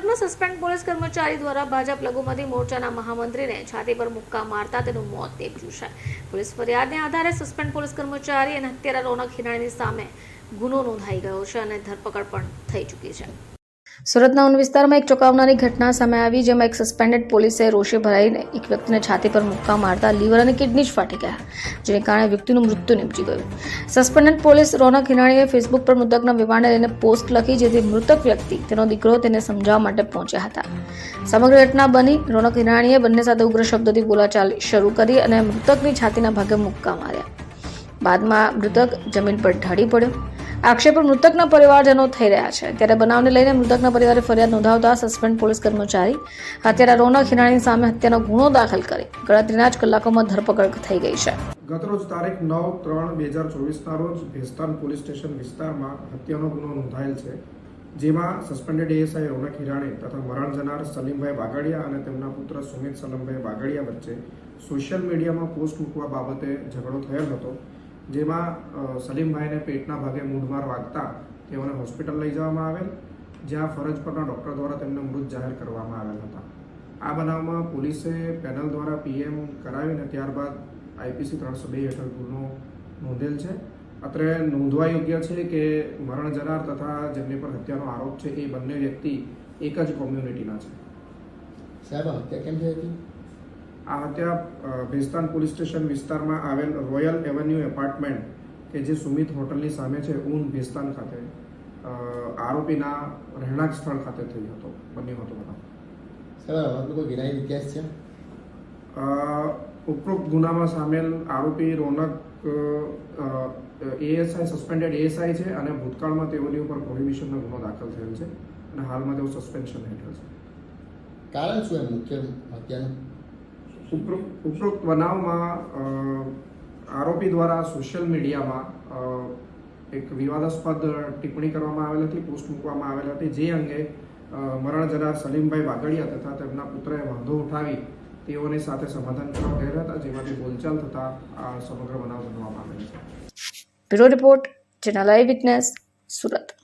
Suspend police કર્મચારી દ્વારા ભાજપ લઘુમતી મોરચાના મહામંત્રીને છાતી પર મુક્કા મારતા તેનું મોત નીપજ્યું છે. પોલીસ ફરિયાદને આધારે સસ્પેન્ડ પોલીસ કર્મચારી અને હત્યારા રોનક હિરાણીની સામે ગુનો નોંધાઈ ગયો છે અને ધરપકડ પણ થઈ ચૂકી છે. સુરતના ઉન વિસ્તારમાં એક ચોંકાવનારી ઘટના સામે આવી, જેમાં એક સસ્પેન્ડેડ પોલીસે રોષે ભરાઈને એક વ્યક્તિને છાતી પર મુક્કા મારતા લીવર અને કિડની જ ફાટી ગયા, જેને કારણે વ્યક્તિનું મૃત્યુ નીપજી ગયું. સસ્પેન્ડેડ પોલીસ રોનક હિરાણીએ ફેસબુક પર મૃતકના વિવાહને લઈને પોસ્ટ લખી, જેથી મૃતક વ્યક્તિ તેનો દીકરો તેને સમજાવવા માટે પહોંચ્યા હતા. સમગ્ર ઘટના બની, રોનક હિરાણીએ બંને સાથે ઉગ્ર શબ્દોથી બોલાચાલ શરૂ કરી અને મૃતકની છાતીના ભાગે મુક્કા માર્યા. બાદમાં મૃતક જમીન પર ઢળી પડ્યો. આક્ષેપો મૃતકના પરિવારજનો થઈ રહ્યા છે. ત્યારે બનાવને લઈને મૃતકના પરિવારે ફરિયાદ નોંધાવતા સસ્પેન્ડ પોલીસ કર્મચારી, હત્યારા રોનક હિરાણી સામે હત્યાનો ગુનો દાખલ કરી. ગણતરીના જ કલાકોમાં ધરપકડ થઈ ગઈ છે. ગતરોજ તારીખ નવ ત્રણ બે હજાર ચોવીસના રોજ ભેસ્તાન પોલીસ સ્ટેશન વિસ્તારમાં હત્યાનો ગુનો નોંધાયેલ છે, જેમાં સસ્પેન્ડેડ એએસઆઈ રોનક હિરાણી તથા મરણ જનાર સલીમભાઈ બાગડિયા અને તેમના પુત્ર સુમિત સલમભાઈ બાગડિયા વચ્ચે સોશિયલ મીડિયામાં પોસ્ટ મૂકવા બાબતે ઝઘડો થયેલ હતો. જેમાં સલીમભાઈને પેટના ભાગે મૂઢમાર વાગતા તેઓને હોસ્પિટલ લઈ જવામાં આવેલ, જ્યાં ફરજ પરના ડૉક્ટર દ્વારા તેમને મૃત જાહેર કરવામાં આવેલ હતા. આ બનાવમાં પોલીસે પેનલ દ્વારા પીએમ કરાવીને ત્યારબાદ આઈપીસી ત્રણસો બે હેઠળ ગુનો નોંધેલ છે. અત્રે નોંધવા યોગ્ય છે કે મરણ જનાર તથા જેમની પર હત્યાનો આરોપ છે એ બંને વ્યક્તિ એક જ કોમ્યુનિટીના છે. સાહેબ હત્યા કેમ થઈ હતી? આ હત્યા ભેસ્તાન પોલીસ સ્ટેશન વિસ્તારમાં આવેલ રોયલ એવન્યુ એપાર્ટમેન્ટ કે જે સુમિત હોટલની સામે છે ઊન ભેસ્તાન ખાતે આરોપીના રહેણાંક સ્થળ ખાતે થઈ હતો બન્યો હતો બનાવ. આ કોઈ વિનાયક ઇતિહાસ છે? ઉપરોક્ત ગુનામાં સામેલ આરોપી રોનક એએસઆઈ સસ્પેન્ડેડ એએસઆઈ છે અને ભૂતકાળમાં તેઓની ઉપર પ્રોહિબિશનનો ગુનો દાખલ થયેલ છે અને હાલમાં તેઓ સસ્પેન્શન હેઠળ છે. કારણ શું એમ? મુખ્ય હત્યાનું ઉપરોક્ત બનાવમાં આરોપી દ્વારા સોશિયલ મીડિયામાં એક વિવાદાસ્પદ ટિપ્પણી કરવામાં આવેલ હતી, પોસ્ટ મૂકવામાં આવેલ હતી, જે અંગે મરણ જનાર સલીમભાઈ બાગડિયા તથા તેમના પુત્રએ વાંધો ઉઠાવી તેઓની સાથે સમાધાન કરવા ગયા હતા, જેમાંથી બોલચાલ થતા આ સમગ્ર બનાવ બનવામાં આવેલ છે. બ્યુરો રિપોર્ટ જેના લાઈવ વિટનેસ, સુરત.